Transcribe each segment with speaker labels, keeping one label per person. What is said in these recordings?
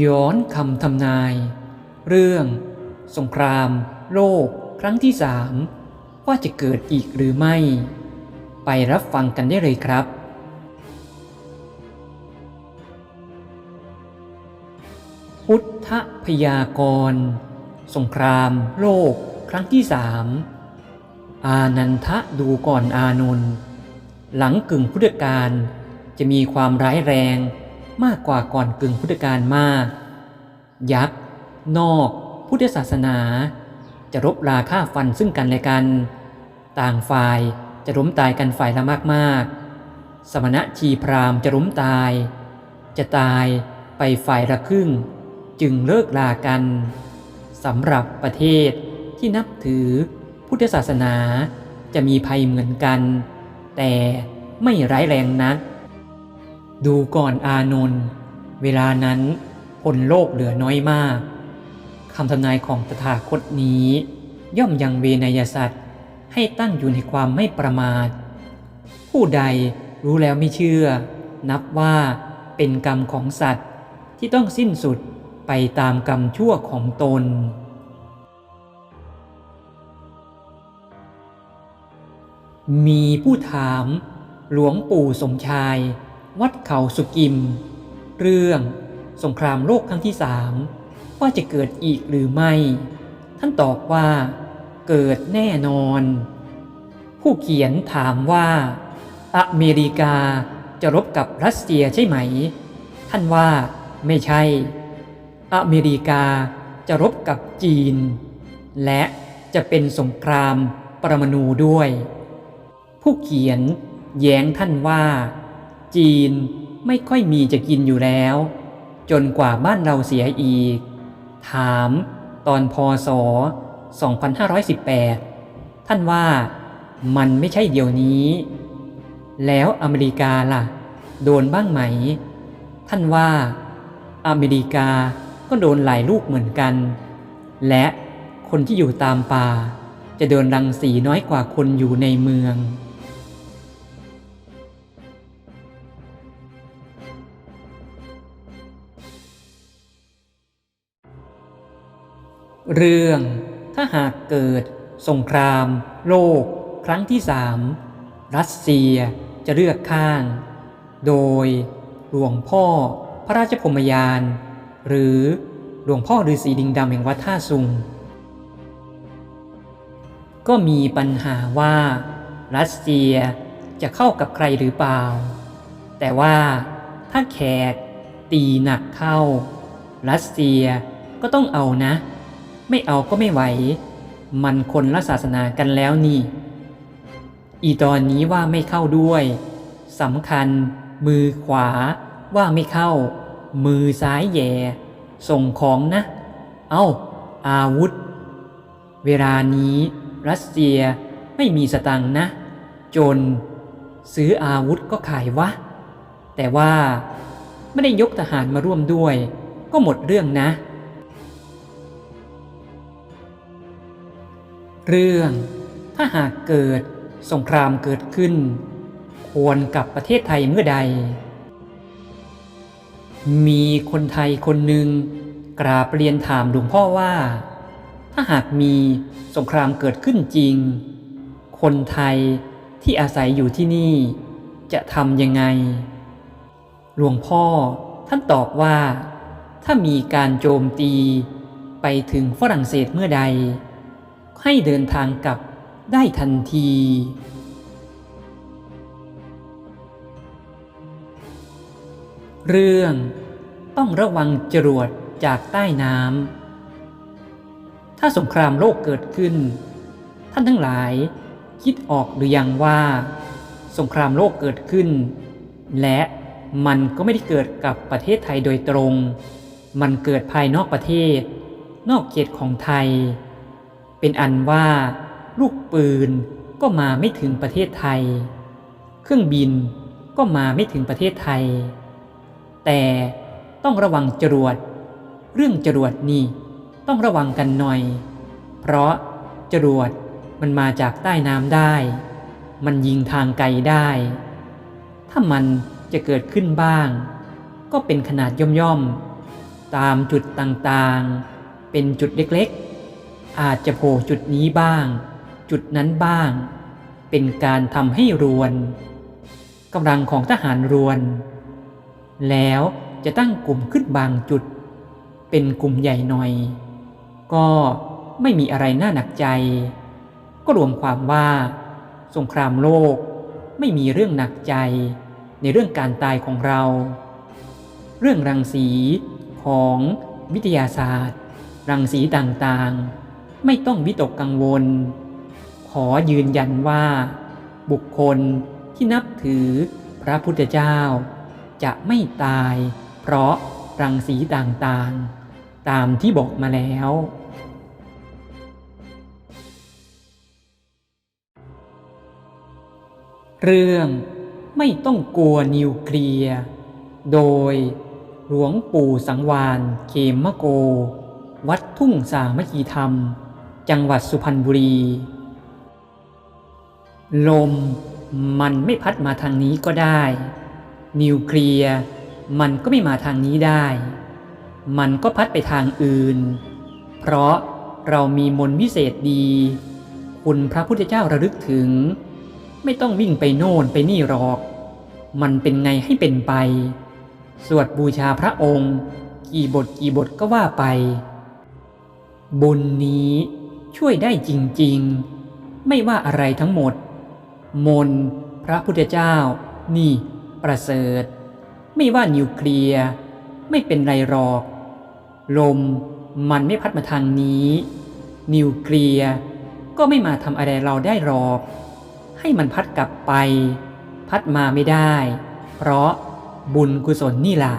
Speaker 1: ย้อนคำทำนาย เรื่อง สงคราม โลก ครั้งที่สามว่าจะเกิดอีกหรือไม่ ไปรับฟังกันได้เลยครับ พุทธพยากรณ์สงคราม โลก ครั้งที่สามอานันทะดูก่อนอานนท์หลังกึ่งพุทธกาลจะมีความร้ายแรง มากกว่าก่อนกึ่งพุทธกาลมาก ยักษ์ นอก พุทธศาสนา จะรบราฆ่าฟันซึ่งกันและกัน ต่างฝ่ายจะล้มตายกันฝ่ายละมากๆ สมณะชีพราหมณ์จะล้มตาย จะตายไปฝ่ายละครึ่ง จึงเลิกลากันสำหรับประเทศที่นับถือพุทธศาสนาจะมีภัยเหมือนกัน แต่ไม่ร้ายแรงนัก ดูก่อนอานนท์เวลานั้นพลโลกเหลือน้อยมากคำทำนายของตถาคตนี้ ย่อมยังเวนยสัตว์ให้ตั้งอยู่ในความไม่ประมาท ผู้ใดรู้แล้วไม่เชื่อ นับว่าเป็นกรรมของสัตว์ที่ต้องสิ้นสุดไปตามกรรมชั่วของตน มีผู้ถาม หลวงปู่สมชาย วัดเขาสุกิม เรื่องสงครามโลกครั้งที่สามว่าจะเกิดอีกหรือไม่ ท่านตอบว่า เกิดแน่นอน ผู้เขียนถามว่า อเมริกาจะรบกับรัสเซียใช่ไหม ท่านว่าไม่ใช่ อเมริกาจะรบกับจีน และจะเป็นสงครามปรมาณูด้วย ผู้เขียนแย้งท่านว่า จีนไม่ค่อยมีจะกินอยู่แล้ว จนกว่าบ้านเราเสียอีก ถามตอนพศ 2518 ท่านว่ามันไม่ใช่เดี๋ยวนี้ แล้วอเมริกาล่ะ โดนบ้างไหม ท่านว่า อเมริกาก็โดนหลายลูกเหมือนกัน และคนที่อยู่ตามป่า จะโดนรังสีน้อยกว่าคนอยู่ในเมือง เรื่อง ถ้าหากเกิด สงคราม โลก ครั้งที่สามรัสเซียจะเลือกข้าง โดย หลวงพ่อพระราชพรมยาน หรือหลวงพ่อฤาษีดิงดำแห่งวัดท่าซุง ก็มีปัญหาว่า รัสเซียจะเข้ากับใครหรือเปล่า แต่ว่าถ้าแขกตีหนักเข้า รัสเซียก็ต้องเอานะ ไม่เอาก็ไม่ไหว มันคนละศาสนากันแล้วนี่ อีตอนนี้ว่าไม่เข้าด้วยสำคัญ มือขวา ว่าไม่เข้า มือซ้ายแย่ ส่งของนะ เอา้า อาวุธ เวลานี้รัสเซียไม่มีสตังนะ จน ซื้ออาวุธก็ขายวะ แต่ว่าไม่ได้ยกทหารมาร่วมด้วย ก็หมดเรื่องนะ เรื่อง ถ้าหากเกิดสงครามเกิดขึ้น ควรกับประเทศไทยเมื่อใด มีคนไทยคนหนึ่งกราบเรียนถามหลวงพ่อว่า ถ้าหากมีสงครามเกิดขึ้นจริง คนไทยที่อาศัยอยู่ที่นี่ จะทำยังไง หลวงพ่อท่านตอบว่า ถ้ามีการโจมตีไปถึงฝรั่งเศสเมื่อใด ให้เดินทางกลับได้ทันที เรื่องต้องระวังจรวดจากใต้น้ำ ถ้าสงครามโลกเกิดขึ้น ท่านทั้งหลายคิดออกหรือยังว่า สงครามโลกเกิดขึ้น และมันก็ไม่ได้เกิดกับประเทศไทยโดยตรง มันเกิดภายนอกประเทศ นอกเขตของไทย เป็นอันว่าลูกปืนก็มาไม่ถึงประเทศไทย เครื่องบินก็มาไม่ถึงประเทศไทย แต่ต้องระวังจรวด เรื่องจรวดนี่ต้องระวังกันหน่อย เพราะจรวดมันมาจากใต้น้ำได้ มันยิงทางไกลได้ ถ้ามันจะเกิดขึ้นบ้าง ก็เป็นขนาดย่อมๆ ตามจุดต่างๆ เป็นจุดเล็กๆ อาจจะโผล่จุดนี้บ้าง จุดนั้นบ้าง เป็นการทำให้รวนกำลังของทหารรวน แล้วจะตั้งกลุ่มขึ้นบางจุด เป็นกลุ่มใหญ่หน่อย ก็ไม่มีอะไรน่าหนักใจ ก็รวมความว่า สงครามโลกไม่มีเรื่องหนักใจในเรื่องการตายของเรา เรื่องรังสีของวิทยาศาสตร์ รังสีต่างๆ ไม่ต้องวิตกกังวล ขอยืนยันว่า บุคคลที่นับถือพระพุทธเจ้า จะไม่ตาย เพราะรังสีต่างๆ ตามที่บอกมาแล้ว เรื่องไม่ต้องกลัวนิวเคลียร์โดยหลวงปู่สังวานเขมมะโก วัดทุ่งสามัคคีธรรม จังหวัดสุพรรณบุรี ลมมันไม่พัดมาทางนี้ก็ได้ นิวเคลียร์มันก็ไม่มาทางนี้ได้ มันก็พัดไปทางอื่น เพราะเรามีมนต์วิเศษดี คุณพระพุทธเจ้าระลึกถึง ไม่ต้องวิ่งไปโน่นไปนี่หรอก มันเป็นไงให้เป็นไป สวดบูชาพระองค์ กี่บทกี่บทก็ว่าไป บุญนี้ ช่วยได้จริงๆ ไม่ว่าอะไรทั้งหมด มน พระพุทธเจ้า นี่ ประเสริฐ ไม่ว่านิวเคลียร์ไม่เป็นไรหรอก ลมมันไม่พัดมาทางนี้ นิวเคลียร์ก็ไม่มาทำอะไรเราได้หรอก ให้มันพัดกลับไป พัดมาไม่ได้ เพราะบุญกุศลนี่ล่ะ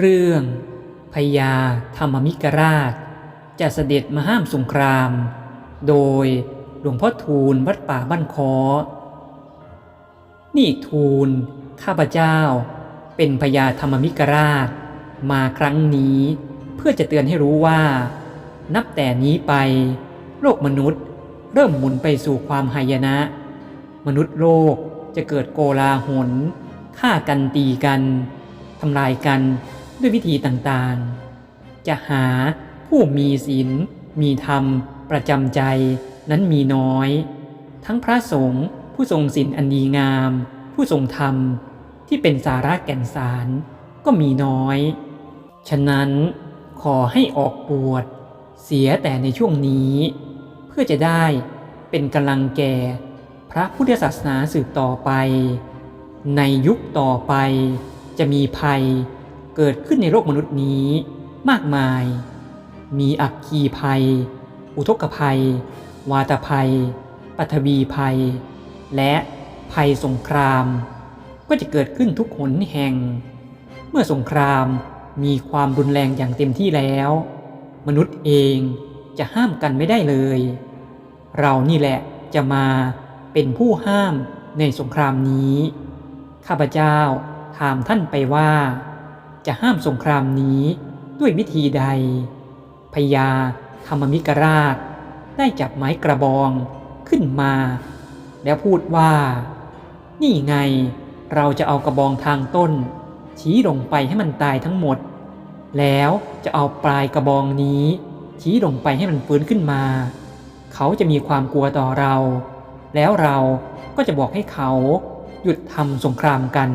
Speaker 1: เรื่องพญาธรรมมิกราช จะเสด็จมาห้ามสงคราม โดยหลวงพ่อทูลวัดป่าบ้านคอ นี่ทูล ข้าพเจ้า เป็นพญาธรรมมิกราช มาครั้งนี้เพื่อจะเตือนให้รู้ว่า นับแต่นี้ไป โลกมนุษย์เริ่มหมุนไปสู่ความหายนะ มนุษย์โลกจะเกิดโกลาหลฆ่ากันตีกันทำลายกัน ด้วยวิธีต่างๆ จะหาผู้มีศีลมีธรรม ประจำใจนั้นมีน้อย ทั้งพระสงฆ์ผู้ทรงศีลอันดีงาม ผู้ทรงธรรมที่เป็นสาระแก่นสารก็มีน้อย ฉะนั้นขอให้ออกบวชเสียแต่ในช่วงนี้ เพื่อจะได้เป็นกำลังแก่พระพุทธศาสนาสืบต่อไป ในยุคต่อไปจะมีภัย เกิดขึ้นในโลกมนุษย์นี้มากมาย มีอักคีภัย อุทกภัย วาตภัย ปัทวีภัย และภัยสงคราม ก็จะเกิดขึ้นทุกหนแห่ง เมื่อสงครามมีความรุนแรงอย่างเต็มที่แล้ว มนุษย์เองจะห้ามกันไม่ได้เลย เรานี่แหละจะมาเป็นผู้ห้ามในสงครามนี้ ข้าพเจ้าถามท่านไปว่า จะห้ามสงครามนี้ด้วยวิธีใด พญาธรรมมิกราช ได้จับไม้กระบองขึ้นมา แล้วพูดว่า นี่ไงเราจะเอากระบองทางต้น ชี้ลงไปให้มันตายทั้งหมด แล้วจะเอาปลายกระบองนี้ ชี้ลงไปให้มันฟื้นขึ้นมา เขาจะมีความกลัวต่อเรา แล้วเราก็จะบอกให้เขาหยุดทำสงครามกัน